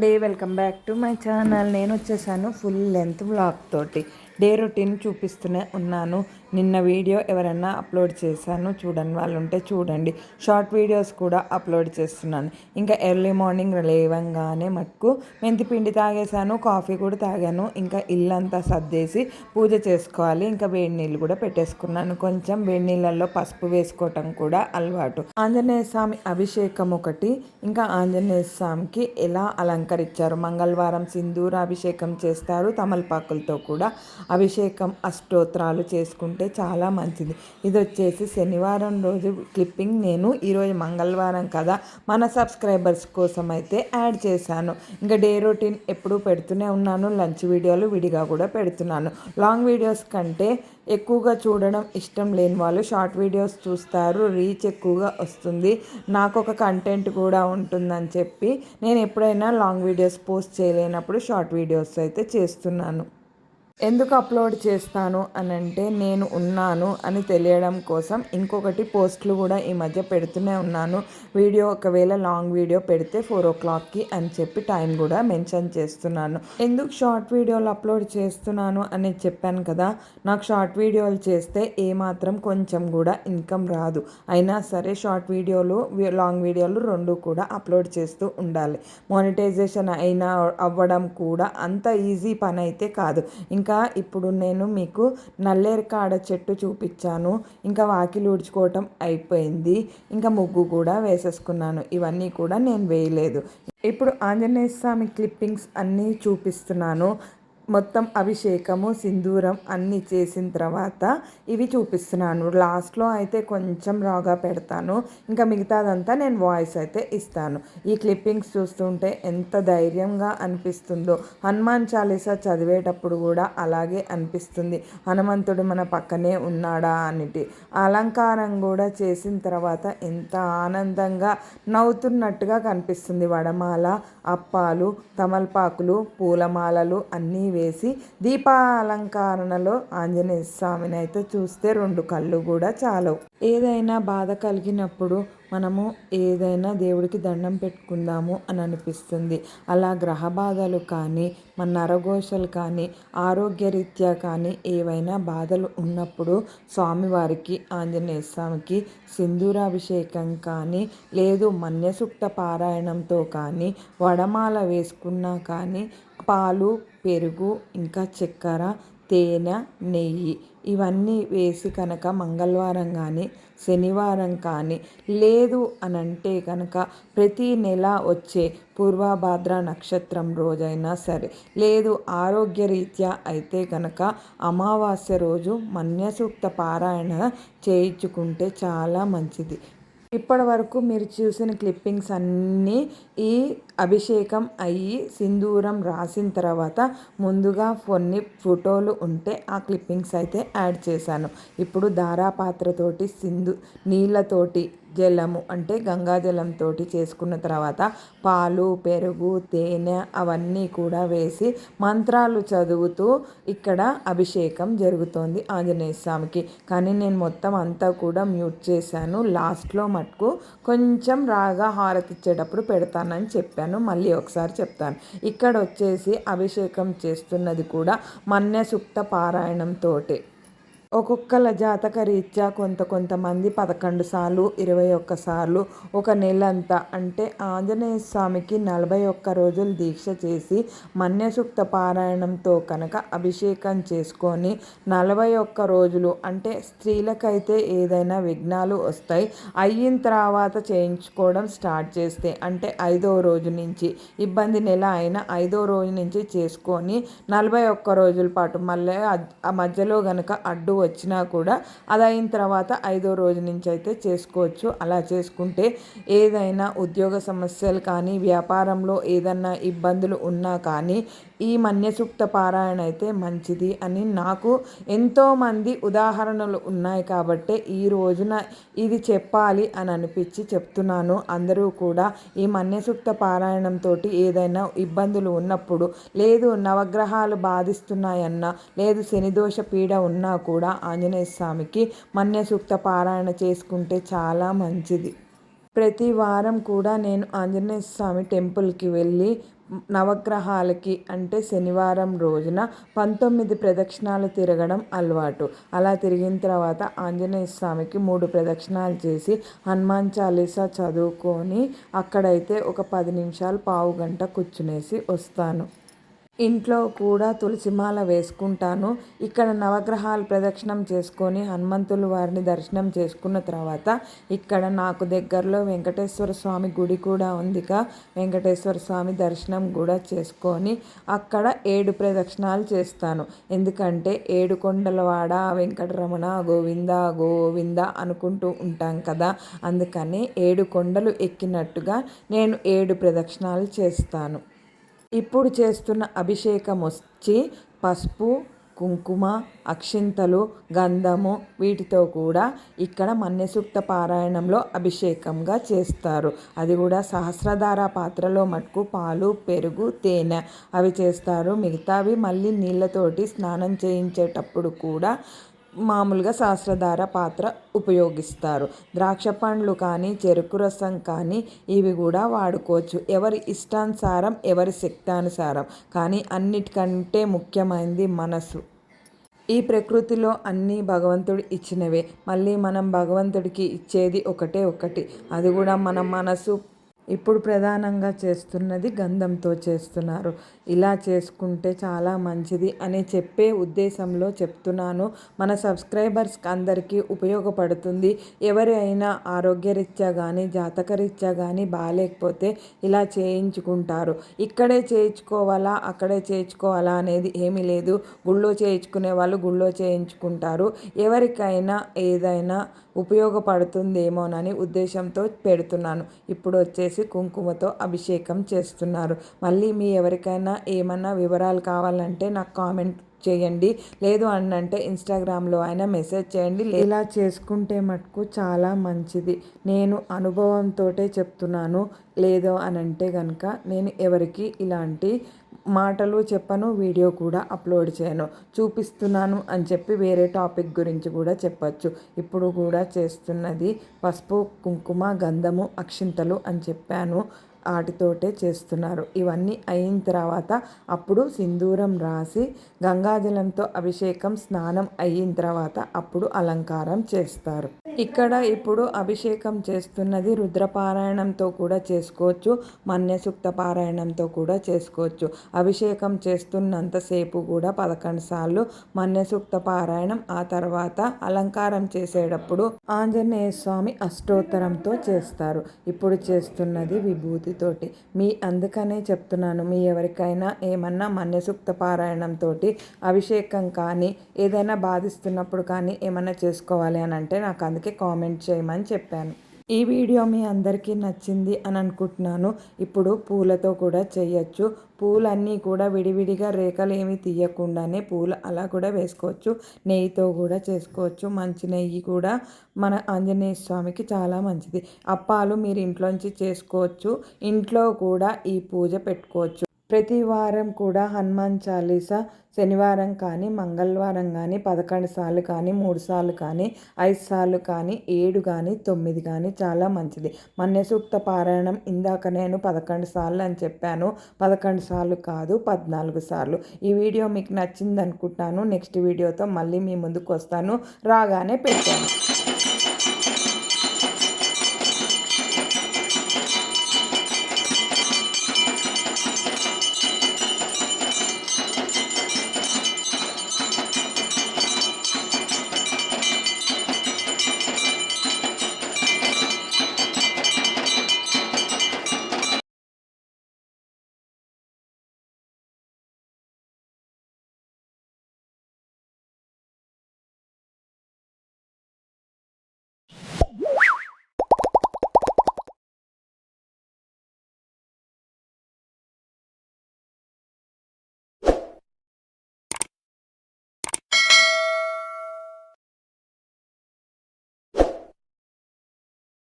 అండి. Welcome back to my channel నేను వచ్చేసాను ఫుల్ లెంత్ బ్లాగ్ తోటి. డే రొటీన్ చూపిస్తూనే ఉన్నాను. నిన్న వీడియో ఎవరైనా అప్లోడ్ చేశాను. చూడని వాళ్ళు ఉంటే చూడండి. షార్ట్ వీడియోస్ కూడా అప్లోడ్ చేస్తున్నాను. ఇంకా ఎర్లీ మార్నింగ్ లేవంగానే మటుకు మెంతిపిండి తాగేశాను కాఫీ కూడా తాగాను. ఇంకా ఇల్లంతా సర్దేసి పూజ చేసుకోవాలి. ఇంకా వేడి నీళ్ళు కూడా పెట్టేసుకున్నాను. కొంచెం వేడి నీళ్ళల్లో పసుపు వేసుకోవటం కూడా అలవాటు. ఆంజనేయ స్వామి అభిషేకం ఒకటి. ఇంకా ఆంజనేయ స్వామికి ఎలా అలంకరించారు? మంగళవారం సింధూర అభిషేకం చేస్తారు తమలపాకులతో కూడా. అభిషేకం అష్టోత్రాలు చేసుకుంటే చాలా మంచిది. ఇది వచ్చేసి శనివారం రోజు క్లిప్పింగ్. నేను ఈరోజు మంగళవారం కదా మన సబ్స్క్రైబర్స్ కోసం అయితే యాడ్ చేశాను. ఇంకా డే రొటీన్ ఎప్పుడు పెడుతూనే ఉన్నాను. లంచ్ వీడియోలు విడిగా కూడా పెడుతున్నాను. లాంగ్ వీడియోస్ కంటే ఎక్కువగా చూడడం ఇష్టం లేని వాళ్ళు షార్ట్ వీడియోస్ చూస్తారు. రీచ్ ఎక్కువగా వస్తుంది. నాకు ఒక కంటెంట్ కూడా ఉంటుందని చెప్పి నేను ఎప్పుడైనా లాంగ్ వీడియోస్ పోస్ట్ చేయలేనప్పుడు షార్ట్ వీడియోస్ అయితే చేస్తున్నాను. ఎందుకు అప్లోడ్ చేస్తాను అని అంటే నేను ఉన్నాను అని తెలియడం కోసం ఇంకొకటి పోస్ట్లు కూడా ఈ మధ్య పెడుతూనే ఉన్నాను. వీడియో ఒకవేళ లాంగ్ వీడియో పెడితే ఫోర్ ఓ క్లాక్కి అని చెప్పి టైం కూడా మెన్షన్ చేస్తున్నాను. ఎందుకు షార్ట్ వీడియోలు అప్లోడ్ చేస్తున్నాను అని చెప్పాను కదా నాకు షార్ట్ వీడియోలు చేస్తే ఏమాత్రం కొంచెం కూడా ఇన్కమ్ రాదు. అయినా సరే షార్ట్ వీడియోలు లాంగ్ వీడియోలు రెండు కూడా అప్లోడ్ చేస్తూ ఉండాలి. మానిటైజేషన్ అయినా అవ్వడం కూడా అంత ఈజీ పని అయితే కాదు. ఇంకా ఇంకా ఇప్పుడు నేను మీకు నల్లేరికాడ చెట్టు చూపించాను. ఇంకా వాకిలి ఊడ్చుకోవటం అయిపోయింది. ఇంకా ముగ్గు కూడా వేసేసుకున్నాను. ఇవన్నీ కూడా నేను వేయలేదు. ఇప్పుడు ఆంజనేయ స్వామి క్లిప్పింగ్స్ అన్నీ చూపిస్తున్నాను. మొత్తం అభిషేకము సింధూరం అన్నీ చేసిన తర్వాత ఇవి చూపిస్తున్నాను. లాస్ట్లో అయితే కొంచెం రాగా పెడతాను. ఇంకా మిగతాదంతా నేను వాయిస్ అయితే ఇస్తాను. ఈ క్లిప్పింగ్స్ చూస్తుంటే ఎంత ధైర్యంగా అనిపిస్తుందో. హనుమాన్ చాలీసా చదివేటప్పుడు కూడా అలాగే అనిపిస్తుంది. హనుమంతుడు మన పక్కనే ఉన్నాడా అనిటి అలంకారం కూడా చేసిన తర్వాత ఎంత ఆనందంగా నవ్వుతున్నట్టుగా కనిపిస్తుంది. వడమాల అప్పాలు తమలపాకులు పూలమాలలు అన్నీ వేసి దీపాలంకరణలో ఆంజనేయ స్వామిని అయితే చూస్తే రెండు కళ్ళు కూడా చాలవు. ఏదైనా బాధ కలిగినప్పుడు మనము ఏదైనా దేవుడికి దండం పెట్టుకుందాము అని అనిపిస్తుంది. అలా గ్రహ బాధలు కానీ మన నరఘోషలు కానీ ఆరోగ్యరీత్యా కానీ ఏవైనా బాధలు ఉన్నప్పుడు స్వామివారికి ఆంజనేయ స్వామికి సింధూరాభిషేకం కానీ లేదు మన్యసూక్త పారాయణంతో కానీ వడమాల వేసుకున్నా కానీ పాలు పెరుగు ఇంకా చక్కెర తేనె నెయ్యి ఇవన్నీ వేసి కనుక మంగళవారం కానీ శనివారం కానీ లేదు అని అంటే కనుక ప్రతి నెల వచ్చే పూర్వభాద్ర నక్షత్రం రోజైనా సరే లేదు ఆరోగ్యరీత్యా అయితే కనుక అమావాస్య రోజు మన్యసూక్త పారాయణ చేయించుకుంటే చాలా మంచిది. ఇప్పటి వరకు మీరు చూసిన క్లిప్పింగ్స్ అన్నీ ఈ అభిషేకం అయ్యి సింధూరం రాసిన తర్వాత ముందుగా కొన్ని ఫోటోలు ఉంటే ఆ క్లిప్పింగ్స్ అయితే యాడ్ చేశాను. ఇప్పుడు దారాపాత్రతోటి సింధు నీళ్ళతోటి జలము అంటే గంగాజలంతో చేసుకున్న తర్వాత పాలు పెరుగు తేనె అవన్నీ కూడా వేసి మంత్రాలు చదువుతూ ఇక్కడ అభిషేకం జరుగుతోంది ఆంజనేయ స్వామికి. కానీ నేను మొత్తం అంతా కూడా మ్యూట్ చేశాను. లాస్ట్లో మటుకు కొంచెం రాగా హారతి ఇచ్చేటప్పుడు పెడతానని చెప్పాను. మళ్ళీ ఒకసారి చెప్తాను. ఇక్కడ వచ్చేసి అభిషేకం చేస్తున్నది కూడా మన్య సుక్త పారాయణంతో ఒక్కొక్కల జాతక రీత్యా కొంత కొంతమంది పదకొండు సార్లు ఇరవై ఒక్క సార్లు ఒక నెలంతా అంటే ఆంజనేయ స్వామికి నలభై ఒక్క రోజులు దీక్ష చేసి మన్యసూక్త పారాయణంతో కనుక అభిషేకం చేసుకొని నలభై ఒక్క రోజులు అంటే స్త్రీలకైతే ఏదైనా విఘ్నాలు వస్తాయి అయిన తర్వాత చేయించుకోవడం స్టార్ట్ చేస్తే అంటే ఐదో రోజు నుంచి ఇబ్బంది నెల అయిన ఐదో రోజు నుంచి చేసుకొని నలభై ఒక్క రోజుల పాటు మళ్ళీ ఆ మధ్యలో కనుక అడ్డు వచ్చినా కూడా అది అయిన తర్వాత ఐదో రోజు నుంచి అయితే చేసుకోవచ్చు. అలా చేసుకుంటే ఏదైనా ఉద్యోగ సమస్యలు కానీ వ్యాపారంలో ఏదన్నా ఇబ్బందులు ఉన్నా కానీ ఈ మన్యసూక్త పారాయణ అయితే మంచిది అని నాకు ఎంతోమంది ఉదాహరణలు ఉన్నాయి కాబట్టి ఈ రోజున ఇది చెప్పాలి అని అనిపించి చెప్తున్నాను. అందరూ కూడా ఈ మన్యసూక్త పారాయణంతో ఏదైనా ఇబ్బందులు ఉన్నప్పుడు లేదు నవగ్రహాలు బాధిస్తున్నాయన్నా లేదు శనిదోష పీడ ఉన్నా కూడా ఆంజనేయ స్వామికి మన్యసూక్త పారాయణ చేసుకుంటే చాలా మంచిది. ప్రతి వారం కూడా నేను ఆంజనేయ స్వామి టెంపుల్కి వెళ్ళి నవగ్రహాలకి అంటే శనివారం రోజున పంతొమ్మిది ప్రదక్షిణాలు తిరగడం అలవాటు. అలా తిరిగిన తర్వాత ఆంజనేయ స్వామికి మూడు ప్రదక్షిణాలు చేసి హనుమాన్ చాలీసా చదువుకొని అక్కడైతే ఒక పది నిమిషాలు పావు గంట కూర్చునేసి వస్తాను. ఇంట్లో కూడా తులసిమాల వేసుకుంటాను. ఇక్కడ నవగ్రహాలు ప్రదక్షిణం చేసుకొని హనుమంతులు వారిని దర్శనం చేసుకున్న తర్వాత ఇక్కడ నాకు దగ్గరలో వెంకటేశ్వర స్వామి గుడి కూడా ఉందిగా వెంకటేశ్వర స్వామి దర్శనం కూడా చేసుకొని అక్కడ ఏడు ప్రదక్షిణాలు చేస్తాను. ఎందుకంటే ఏడు కొండలవాడ వెంకటరమణ గోవింద గోవింద అనుకుంటూ ఉంటాం కదా. అందుకని ఏడు కొండలు ఎక్కినట్టుగా నేను ఏడు ప్రదక్షిణాలు చేస్తాను. ఇప్పుడు చేస్తున్న అభిషేకం వచ్చి పసుపు కుంకుమ అక్షింతలు గంధము వీటితో కూడా ఇక్కడ మన్యసూక్త పారాయణంలో అభిషేకంగా చేస్తారు. అది కూడా సహస్రధార పాత్రలో మటుకు పాలు పెరుగు తేనె అవి చేస్తారు. మిగతావి మళ్ళీ నీళ్ళతోటి స్నానం చేయించేటప్పుడు కూడా మామూలుగా సహస్రధార పాత్ర ఉపయోగిస్తారు. ద్రాక్ష పండ్లు కానీ చెరుకు రసం కానీ ఇవి కూడా వాడుకోవచ్చు. ఎవరి ఇష్టానుసారం ఎవరి శక్తానుసారం. కానీ అన్నిటికంటే ముఖ్యమైనది మనసు. ఈ ప్రకృతిలో అన్నీ భగవంతుడు ఇచ్చినవే. మళ్ళీ మనం భగవంతుడికి ఇచ్చేది ఒకటే ఒకటి. అది కూడా మన మనసు. ఇప్పుడు ప్రధానంగా చేస్తున్నది గంధంతో చేస్తున్నారు. ఇలా చేసుకుంటే చాలా మంచిది అని చెప్పే ఉద్దేశంలో చెప్తున్నాను. మన సబ్స్క్రైబర్స్ అందరికీ ఉపయోగపడుతుంది. ఎవరి అయినా ఆరోగ్యరీత్యా కానీ జాతకరీత్యా కానీ బాగాలేకపోతే ఇలా చేయించుకుంటారు. ఇక్కడే చేయించుకోవాలా అక్కడే చేయించుకోవాలా అనేది ఏమీ లేదు. గుళ్ళో చేయించుకునే వాళ్ళు గుళ్ళో చేయించుకుంటారు. ఎవరికైనా ఏదైనా ఉపయోగపడుతుందేమోనని ఉద్దేశంతో పెడుతున్నాను. ఇప్పుడు వచ్చేసి కుంకుమతో అభిషేకం చేస్తున్నారు. మళ్ళీ మీ ఎవరికైనా ఏమన్నా వివరాలు కావాలంటే నాకు కామెంట్ చేయండి. లేదు అని అంటే ఇన్స్టాగ్రామ్లో అయినా మెసేజ్ చేయండి. ఇలా చేసుకుంటే మటుకు చాలా మంచిది. నేను అనుభవంతో చెప్తున్నాను. లేదో అని అంటే కనుక నేను ఎవరికి ఇలాంటి మాటలు చెప్పను వీడియో కూడా అప్లోడ్ చేయను. చూపిస్తున్నాను అని చెప్పి వేరే టాపిక్ గురించి కూడా చెప్పచ్చు. ఇప్పుడు కూడా చేస్తున్నది పసుపు కుంకుమ గంధము అక్షింతలు అని చెప్పాను. వాటితోటే చేస్తున్నారు. ఇవన్నీ అయిన తర్వాత అప్పుడు సింధూరం రాసి గంగాజలంతో అభిషేకం స్నానం అయిన తర్వాత అప్పుడు అలంకారం చేస్తారు. ఇక్కడ ఇప్పుడు అభిషేకం చేస్తున్నది రుద్రపారాయణంతో కూడా చేసుకోవచ్చు మన్యసూక్త పారాయణంతో కూడా చేసుకోవచ్చు. అభిషేకం చేస్తున్నంతసేపు కూడా పదకొండు సార్లు మన్యసూక్త పారాయణం ఆ తర్వాత అలంకారం చేసేటప్పుడు ఆంజనేయ స్వామి అష్టోత్తరంతో చేస్తారు. ఇప్పుడు చేస్తున్నది విభూతి భక్తితోటి మీ అందుకనే చెప్తున్నాను మీ ఎవరికైనా ఏమన్నా మన్యసూక్త పారాయణంతో అభిషేకం కానీ ఏదైనా బాధిస్తున్నప్పుడు కానీ ఏమన్నా చేసుకోవాలి అని అంటే నాకు అందుకే కామెంట్ చేయమని చెప్పాను. ఈ వీడియో మీ అందరికీ నచ్చింది అని అనుకుంటున్నాను. ఇప్పుడు పూలతో కూడా చేయొచ్చు. పూలన్నీ కూడా విడివిడిగా రేఖలు ఏమి తీయకుండానే పూలు అలా కూడా వేసుకోవచ్చు. నెయ్యితో కూడా చేసుకోవచ్చు. మంచి నెయ్యి కూడా మన ఆంజనేయ స్వామికి చాలా మంచిది. అప్పాలు మీరు ఇంట్లోంచి చేసుకోవచ్చు. ఇంట్లో కూడా ఈ పూజ పెట్టుకోవచ్చు. ప్రతి వారం కూడా హనుమాన్ చాలీసా శనివారం కానీ మంగళవారం కానీ పదకొండు సార్లు కానీ మూడు సార్లు కానీ ఐదు సార్లు కానీ ఏడు కానీ తొమ్మిది కానీ చాలా మంచిది. మన్య సూక్త పారాయణం ఇందాక నేను పదకొండు సార్లు అని చెప్పాను. పదకొండు సార్లు కాదు పద్నాలుగు సార్లు. ఈ వీడియో మీకు నచ్చింది అనుకుంటాను. నెక్స్ట్ వీడియోతో మళ్ళీ మీ ముందుకు వస్తాను. రాగానే పెట్టాను.